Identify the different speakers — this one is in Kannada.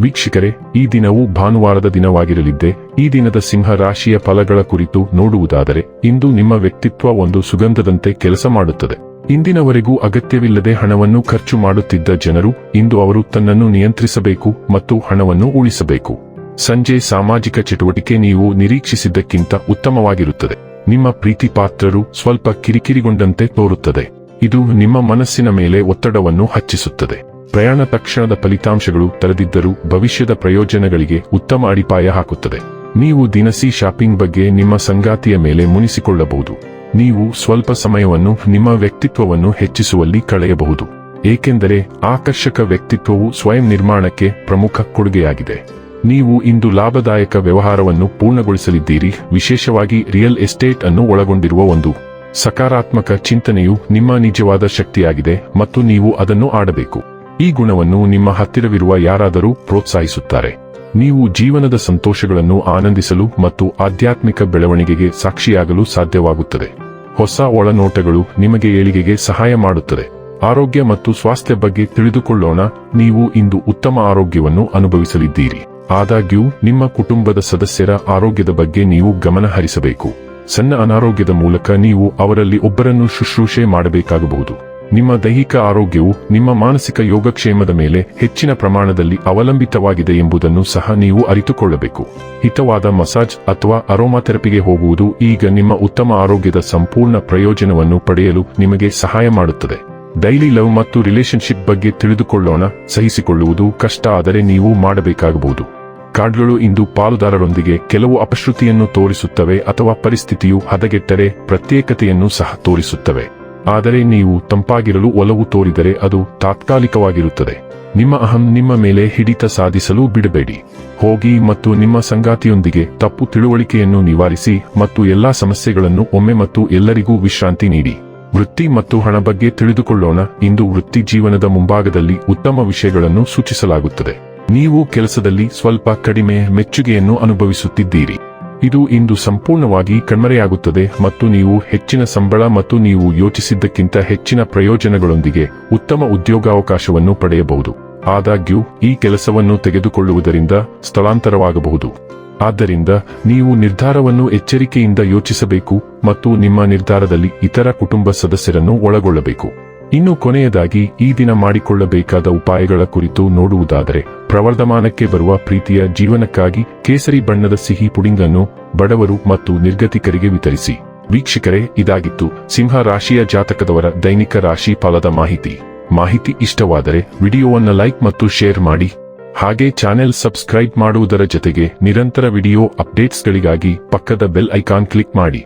Speaker 1: ವೀಕ್ಷಕರೇ, ಈ ದಿನವು ಭಾನುವಾರದ ದಿನವಾಗಿರಲಿದ್ದೆ, ಈ ದಿನದ ಸಿಂಹ ರಾಶಿಯ ಫಲಗಳ ಕುರಿತು ನೋಡುವುದಾದರೆ, ಇಂದು ನಿಮ್ಮ ವ್ಯಕ್ತಿತ್ವ ಒಂದು ಸುಗಂಧದಂತೆ ಕೆಲಸ ಮಾಡುತ್ತದೆ. ಇಂದಿನವರೆಗೂ ಅಗತ್ಯವಿಲ್ಲದೆ ಹಣವನ್ನು ಖರ್ಚು ಮಾಡುತ್ತಿದ್ದ ಜನರು, ಇಂದು ಅವರು ತನ್ನನ್ನು ನಿಯಂತ್ರಿಸಬೇಕು ಮತ್ತು ಹಣವನ್ನು ಉಳಿಸಬೇಕು. ಸಂಜೆ ಸಾಮಾಜಿಕ ಚಟುವಟಿಕೆ ನೀವು ನಿರೀಕ್ಷಿಸಿದ್ದಕ್ಕಿಂತ ಉತ್ತಮವಾಗಿರುತ್ತದೆ. ನಿಮ್ಮ ಪ್ರೀತಿ ಪಾತ್ರರು ಸ್ವಲ್ಪ ಕಿರಿಕಿರಿಗೊಂಡಂತೆ ತೋರುತ್ತದೆ. ಇದು ನಿಮ್ಮ ಮನಸ್ಸಿನ ಮೇಲೆ ಒತ್ತಡವನ್ನು ಹಚ್ಚಿಸುತ್ತದೆ. ಪ್ರಯಾಣ ತಕ್ಷಣದ ಫಲಿತಾಂಶಗಳು ತರದಿದ್ದರೂ ಭವಿಷ್ಯದ ಪ್ರಯೋಜನಗಳಿಗೆ ಉತ್ತಮ ಅಡಿಪಾಯ ಹಾಕುತ್ತದೆ. ನೀವು ದಿನಸಿ ಶಾಪಿಂಗ್ ಬಗ್ಗೆ ನಿಮ್ಮ ಸಂಗಾತಿಯ ಮೇಲೆ ಮುನಿಸಿಕೊಳ್ಳಬಹುದು. ನೀವು ಸ್ವಲ್ಪ ಸಮಯವನ್ನು ನಿಮ್ಮ ವ್ಯಕ್ತಿತ್ವವನ್ನು ಹೆಚ್ಚಿಸುವಲ್ಲಿ ಕಳೆಯಬಹುದು. ಏಕೆಂದರೆ ಆಕರ್ಷಕ ವ್ಯಕ್ತಿತ್ವವು ಸ್ವಯಂ ನಿರ್ಮಾಣಕ್ಕೆ ಪ್ರಮುಖ ಕೊಡುಗೆಯಾಗಿದೆ. ನೀವು ಇಂದು ಲಾಭದಾಯಕ ವ್ಯವಹಾರವನ್ನು ಪೂರ್ಣಗೊಳಿಸಲಿದ್ದೀರಿ. ವಿಶೇಷವಾಗಿ ರಿಯಲ್ ಎಸ್ಟೇಟ್ ಅನ್ನು ಒಳಗೊಂಡಿರುವ ಒಂದು ಸಕಾರಾತ್ಮಕ ಚಿಂತನೆಯು ನಿಮ್ಮ ನಿಜವಾದ ಶಕ್ತಿಯಾಗಿದೆ ಮತ್ತು ನೀವು ಅದನ್ನು ಆಡಬೇಕು. ಈ ಗುಣವನ್ನು ನಿಮ್ಮ ಹತ್ತಿರವಿರುವ ಯಾರಾದರೂ ಪ್ರೋತ್ಸಾಹಿಸುತ್ತಾರೆ. ನೀವು ಜೀವನದ ಸಂತೋಷಗಳನ್ನು ಆನಂದಿಸಲು ಮತ್ತು ಆಧ್ಯಾತ್ಮಿಕ ಬೆಳವಣಿಗೆಗೆ ಸಾಕ್ಷಿಯಾಗಲು ಸಾಧ್ಯವಾಗುತ್ತದೆ. ಹೊಸ ಒಳನೋಟಗಳು ನಿಮಗೆ ಏಳಿಗೆಗೆ ಸಹಾಯ ಮಾಡುತ್ತದೆ. ಆರೋಗ್ಯ ಮತ್ತು ಸ್ವಾಸ್ಥ್ಯ ಬಗ್ಗೆ ತಿಳಿದುಕೊಳ್ಳೋಣ. ನೀವು ಇಂದು ಉತ್ತಮ ಆರೋಗ್ಯವನ್ನು ಅನುಭವಿಸಲಿದ್ದೀರಿ. ಆದಾಗ್ಯೂ, ನಿಮ್ಮ ಕುಟುಂಬದ ಸದಸ್ಯರ ಆರೋಗ್ಯದ ಬಗ್ಗೆ ನೀವು ಗಮನ ಹರಿಸಬೇಕು. ಸಣ್ಣ ಅನಾರೋಗ್ಯದ ಮೂಲಕ ನೀವು ಅವರಲ್ಲಿ ಒಬ್ಬರನ್ನು ಶುಶ್ರೂಷೆ ಮಾಡಬೇಕಾಗಬಹುದು. ನಿಮ್ಮ ದೈಹಿಕ ಆರೋಗ್ಯವು ನಿಮ್ಮ ಮಾನಸಿಕ ಯೋಗಕ್ಷೇಮದ ಮೇಲೆ ಹೆಚ್ಚಿನ ಪ್ರಮಾಣದಲ್ಲಿ ಅವಲಂಬಿತವಾಗಿದೆ ಎಂಬುದನ್ನು ಸಹ ನೀವು ಅರಿತುಕೊಳ್ಳಬೇಕು. ಹಿತವಾದ ಮಸಾಜ್ ಅಥವಾ ಅರೋಮಾಥೆರಪಿಗೆ ಹೋಗುವುದು ಈಗ ನಿಮ್ಮ ಉತ್ತಮ ಆರೋಗ್ಯದ ಸಂಪೂರ್ಣ ಪ್ರಯೋಜನವನ್ನು ಪಡೆಯಲು ನಿಮಗೆ ಸಹಾಯ ಮಾಡುತ್ತದೆ. ಡೈಲಿ ಲವ್ ಮತ್ತು ರಿಲೇಶನ್ಶಿಪ್ ಬಗ್ಗೆ ತಿಳಿದುಕೊಳ್ಳೋಣ, ಸಹಿಸಿಕೊಳ್ಳುವುದು ಕಷ್ಟ ಆದರೆ ನೀವು ಮಾಡಬೇಕಾಗಬಹುದು. ಕಾರ್ಡ್ಗಳು ಇಂದು ಪಾಲುದಾರರೊಂದಿಗೆ ಕೆಲವು ಅಪಶ್ರುತಿಯನ್ನು ತೋರಿಸುತ್ತವೆ ಅಥವಾ ಪರಿಸ್ಥಿತಿಯು ಹದಗೆಟ್ಟರೆ ಪ್ರತ್ಯೇಕತೆಯನ್ನು ಸಹ ತೋರಿಸುತ್ತವೆ. ಆದರೆ ನೀವು ತಂಪಾಗಿರಲು ಒಲವು ತೋರಿದರೆ ಅದು ತಾತ್ಕಾಲಿಕವಾಗಿರುತ್ತದೆ. ನಿಮ್ಮ ಅಹಂ ನಿಮ್ಮ ಮೇಲೆ ಹಿಡಿತ ಸಾಧಿಸಲು ಬಿಡಬೇಡಿ. ಹೋಗಿ ಮತ್ತು ನಿಮ್ಮ ಸಂಗಾತಿಯೊಂದಿಗೆ ತಪ್ಪು ತಿಳುವಳಿಕೆಯನ್ನು ನಿವಾರಿಸಿ ಮತ್ತು ಎಲ್ಲಾ ಸಮಸ್ಯೆಗಳನ್ನು ಒಮ್ಮೆ ಮತ್ತು ಎಲ್ಲರಿಗೂ ವಿಶ್ರಾಂತಿ ನೀಡಿ. ವೃತ್ತಿ ಮತ್ತು ಹಣ ಬಗ್ಗೆ ತಿಳಿದುಕೊಳ್ಳೋಣ. ಇಂದು ವೃತ್ತಿ ಜೀವನದ ಮುಂಭಾಗದಲ್ಲಿ ಉತ್ತಮ ವಿಷಯಗಳನ್ನು ಸೂಚಿಸಲಾಗುತ್ತದೆ. ನೀವು ಕೆಲಸದಲ್ಲಿ ಸ್ವಲ್ಪ ಕಡಿಮೆ ಮೆಚ್ಚುಗೆಯನ್ನು ಅನುಭವಿಸುತ್ತಿದ್ದೀರಿ. ಇದು ಇಂದು ಸಂಪೂರ್ಣವಾಗಿ ಕಣ್ಮರೆಯಾಗುತ್ತದೆ ಮತ್ತು ನೀವು ಹೆಚ್ಚಿನ ಸಂಬಳ ಮತ್ತು ನೀವು ಯೋಚಿಸಿದ್ದಕ್ಕಿಂತ ಹೆಚ್ಚಿನ ಪ್ರಯೋಜನಗಳೊಂದಿಗೆ ಉತ್ತಮ ಉದ್ಯೋಗಾವಕಾಶವನ್ನು ಪಡೆಯಬಹುದು. ಆದಾಗ್ಯೂ, ಈ ಕೆಲಸವನ್ನು ತೆಗೆದುಕೊಳ್ಳುವುದರಿಂದ ಸ್ಥಳಾಂತರವಾಗಬಹುದು. ಆದ್ದರಿಂದ, ನೀವು ನಿರ್ಧಾರವನ್ನು ಎಚ್ಚರಿಕೆಯಿಂದ ಯೋಚಿಸಬೇಕು ಮತ್ತು ನಿಮ್ಮ ನಿರ್ಧಾರದಲ್ಲಿ ಇತರ ಕುಟುಂಬ ಸದಸ್ಯರನ್ನು ಒಳಗೊಳ್ಳಬೇಕು. ಇನ್ನು ಕೊನೆಯದಾಗಿ ಈ ದಿನ ಮಾಡಿಕೊಳ್ಳಬೇಕಾದ ಉಪಾಯಗಳ ಕುರಿತು ನೋಡುವುದಾದರೆ, ಪ್ರವರ್ಧಮಾನಕ್ಕೆ ಬರುವ ಪ್ರೀತಿಯ ಜೀವನಕ್ಕಾಗಿ ಕೇಸರಿ ಬಣ್ಣದ ಸಿಹಿ ಪುಡಿಂಗನ್ನು ಬಡವರು ಮತ್ತು ನಿರ್ಗತಿಕರಿಗೆ ವಿತರಿಸಿ. ವೀಕ್ಷಕರೇ, ಇದಾಗಿತ್ತು ಸಿಂಹ ರಾಶಿಯ ಜಾತಕದವರ ದೈನಿಕ ರಾಶಿ ಫಲದ ಮಾಹಿತಿ. ಮಾಹಿತಿ ಇಷ್ಟವಾದರೆ ವಿಡಿಯೋವನ್ನ ಲೈಕ್ ಮತ್ತು ಶೇರ್ ಮಾಡಿ. ಹಾಗೆ ಚಾನೆಲ್ ಸಬ್ಸ್ಕ್ರೈಬ್ ಮಾಡುವುದರ ಜೊತೆಗೆ ನಿರಂತರ ವಿಡಿಯೋ ಅಪ್ಡೇಟ್ಸ್ಗಳಿಗಾಗಿ ಪಕ್ಕದ ಬೆಲ್ ಐಕಾನ್ ಕ್ಲಿಕ್ ಮಾಡಿ.